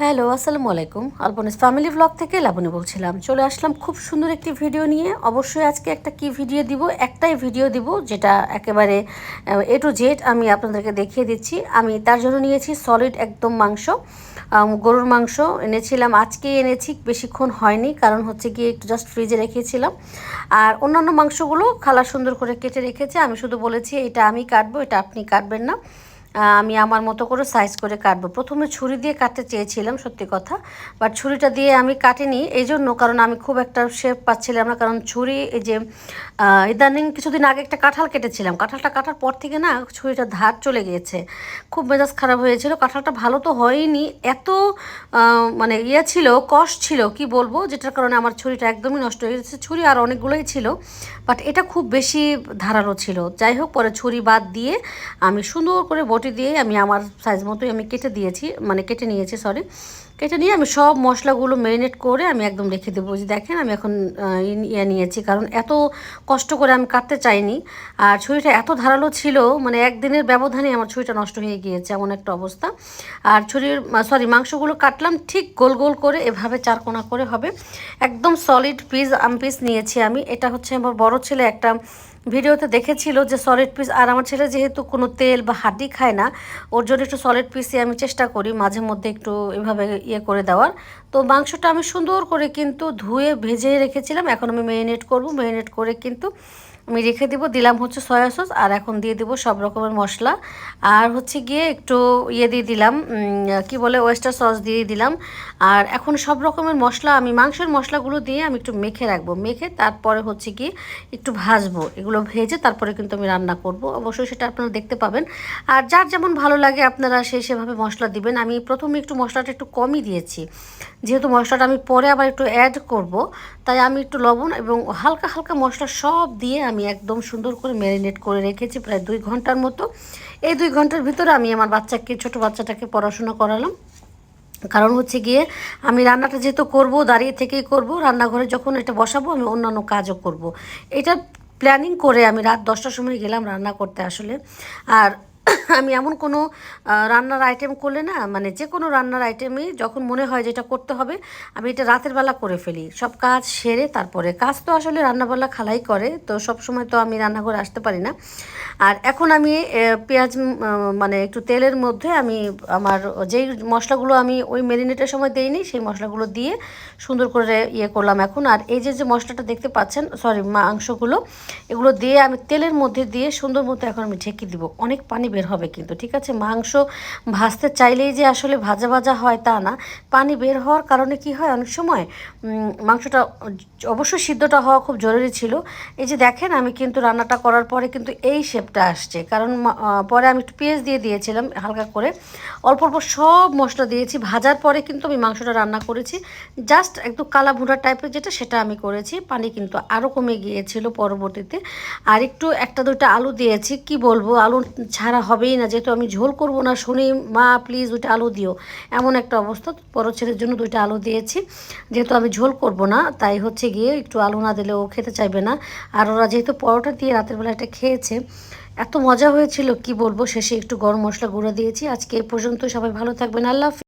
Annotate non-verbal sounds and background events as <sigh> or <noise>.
Hello, আসসালামু আলাইকুম। আলপনিস family blog থেকে লাবণী বলছিলাম। চলে আসলাম খুব সুন্দর একটি ভিডিও নিয়ে। অবশ্যই আজকে একটা কি ভিডিও দিব? একটাই ভিডিও দিব, যেটা একেবারে এ টু জেড আমি আপনাদেরকে দেখিয়ে দিচ্ছি। আমি তার জন্য নিয়েছি সলিড একদম মাংস গরুর মাংস। এনেছিলাম আজকে এনেছি, বেশিক্ষণ হয়নি, কারণ হচ্ছে গিয়ে একটু জাস্ট ফ্রিজে রেখেছিলাম। আর অন্যান্য মাংসগুলো খালা সুন্দর করে কেটে রেখেছে। আমি শুধু বলেছি, এটা আমি কাটবো, এটা আপনি কাটবেন না। আমি আমার মতো করে সাইজ করে কাটবো। প্রথমে ছুরি দিয়ে কাটতে চেয়েছিলাম, সত্যি কথা। বাট ছুরিটা দিয়ে আমি কাটিনি এই জন্য কারণ আমি খুব একটা শেপ পাচ্ছিলাম না। কারণ ছুরি, এই যে ইদানিং কিছুদিন আগে একটা কাঁঠাল কেটেছিলাম। কাঁঠালটা কাটার পর থেকে না ছুরিটা ধার চলে গিয়েছে। খুব মেজাজ খারাপ হয়েছিল। কাঁঠালটা ভালো তো হয়নি। এত মানে ইয়ে ছিল, কষ্ট ছিল, কি বলব? যেটার কারণে আমার ছুরিটা একদমই নষ্ট হয়ে গেছে। ছুরি আর অনেকগুলোই ছিল বাট এটা খুব বেশি ধারালো ছিল। যাই হোক, পরে ছুরি বাদ দিয়ে আমি সুন্দর করে বটি দিয়ে আমি আমার সাইজ মতোই আমি কেটে দিয়েছি মানে কেটে নিয়েছি সরি কেটে নিয়ে আমি সব মশলাগুলো ম্যারিনেট করে আমি একদম রেখে দেবো। যে দেখেন আমি এখন ইয়ে নিয়েছি, কারণ এত কষ্ট করে আমি কাটতে চাইনি। আর ছুরিটা এত ধারালো ছিল মানে একদিনের ব্যবধানে আমার ছুরিটা নষ্ট হয়ে গিয়েছে, এমন একটা অবস্থা। আর ছুরির সরি মাংসগুলো কাটলাম ঠিক গোল গোল করে, এভাবে চারকোনা করে হবে। একদম সলিড পিস আম পিস নিয়েছি আমি। এটা হচ্ছে আমার বড় ছেলে একটা ভিডিওতে দেখেছিল যে সলিড পিস আর আমার ছেলে যেহেতু কোনো তেল বা হাড্ডি খায় না, ওর জন্য একটু সলিড পিসই আমি চেষ্টা করি মাঝে মধ্যে একটু এভাবে ইয়ে করে দেওয়ার। তো মাংসটা আমি সুন্দর করে কিন্তু ধুয়ে ভেজে রেখেছিলাম, এখন আমি মেরিনেট করব। মেরিনেট করে কিন্তু আমি রেখে দিব, দিলাম হচ্ছে সয়া সস, আর এখন দিয়ে দিব সব রকমের মশলা। আর হচ্ছে গিয়ে একটু ইয়ে দিয়ে দিলাম কি বলে ওয়েস্টার সস দিয়ে দিলাম। আর এখন সব রকমের মশলা, আমি মাংসের মশলাগুলো দিয়ে আমি একটু মেখে রাখব। মেখে তারপরে হচ্ছে কি একটু ভাজবো। এগুলো ভেজে তারপরে কিন্তু আমি রান্না করব। অবশ্যই সেটা আপনারা দেখতে পাবেন। আর যার যেমন ভালো লাগে, আপনারা সেই সেভাবে মশলা দিবেন। আমি প্রথমে একটু মশলাটা একটু কমই দিয়েছি। যেহেতু মশলাটা আমি পরে আবার একটু অ্যাড করব, তাই আমি একটু লবণ এবং হালকা হালকা মশলা সব দিয়ে আমি একদম সুন্দর করে ম্যারিনেট করে রেখেছি প্রায় দুই ঘণ্টার মতো। এই দুই ঘণ্টার ভিতরে আমি আমার বাচ্চাকে, ছোট বাচ্চাটাকে পড়াশোনা করালাম। কারণ হচ্ছে গিয়ে আমি রান্নাটা যেহেতু করব, দাঁড়িয়ে থেকেই করব, রান্নাঘরে যখন এটা বসাবো, আমি অন্যান্য কাজও করব। এটা প্ল্যানিং করে আমি রাত দশটার সময় গেলাম রান্না করতে আসলে। আর <laughs> আমি এমন কোনো রান্নার আইটেম করলে না মানে যে কোনো রান্নার আইটেমই যখন মনে হয় যেটা করতে হবে, আমি এটা রাতের বেলা করে ফেলি। সব কাজ সেরে তারপরে, কাজ তো আসলে রান্নাবেলা খালাই করে, তো সব সময় তো আমি রান্নাঘরে আসতে পারি না। আর এখন আমি পেঁয়াজ মানে একটু তেলের মধ্যে আমি আমার যেই মশলাগুলো আমি ওই মেরিনেটের সময় দিইনি, সেই মশলাগুলো দিয়ে সুন্দর করে ইয়ে করলাম এখন। আর এই যে যে মশলাটা দেখতে পাচ্ছেন সরি মাংসগুলো, এগুলো দিয়ে আমি তেলের মধ্যে দিয়ে সুন্দর মতো এখন আমি ঢেকে দিব। অনেক পানি বের হবে কিন্তু, ঠিক আছে? মাংস ভাজতে চাইলেই যে আসলে ভাজা ভাজা হয় তা না। পানি বের হওয়ার কারণে কি হয়? অনেক সময় মাংসটা অবশ্যই সিদ্ধটা হওয়া খুব জরুরি ছিল। এই যে দেখেন, আমি কিন্তু রান্নাটা করার পরে কিন্তু এই শেপটা আসছে। কারণ পরে আমি একটু পেঁয়াজ দিয়ে দিয়েছিলাম হালকা করে। অল্প অল্প সব মশলা দিয়েছি। ভাজার পরে কিন্তু আমি মাংসটা রান্না করেছি। জাস্ট একটু কালা ভুঁড়া টাইপের যেটা, সেটা আমি করেছি। পানি কিন্তু আরও কমে গিয়েছিল পরবর্তীতে। আর একটু একটা দুইটা আলু দিয়েছি। কি বলব? আলু ছাড়া হবেই না, যেহেতু আমি ঝোল করব না, শুনি, মা প্লিজ দুইটা আলু দিও। এমন একটা অবস্থা, বড় ছেলের জন্য দুইটা আলু দিয়েছি। যেহেতু আমি ঝোল করব না, তাই হচ্ছে গিয়ে একটু আলু না দিলে ও খেতে চাইবে না। আর ওরা যেহেতু পরোটা দিয়ে রাতের বেলা এটা খেয়েছে, এত মজা হয়েছিল, কি বলব? শেষে একটু গরম মশলা গুঁড়ো দিয়েছি। আজকে এ পর্যন্ত সবাই ভালো থাকবেন, আল্লাহ।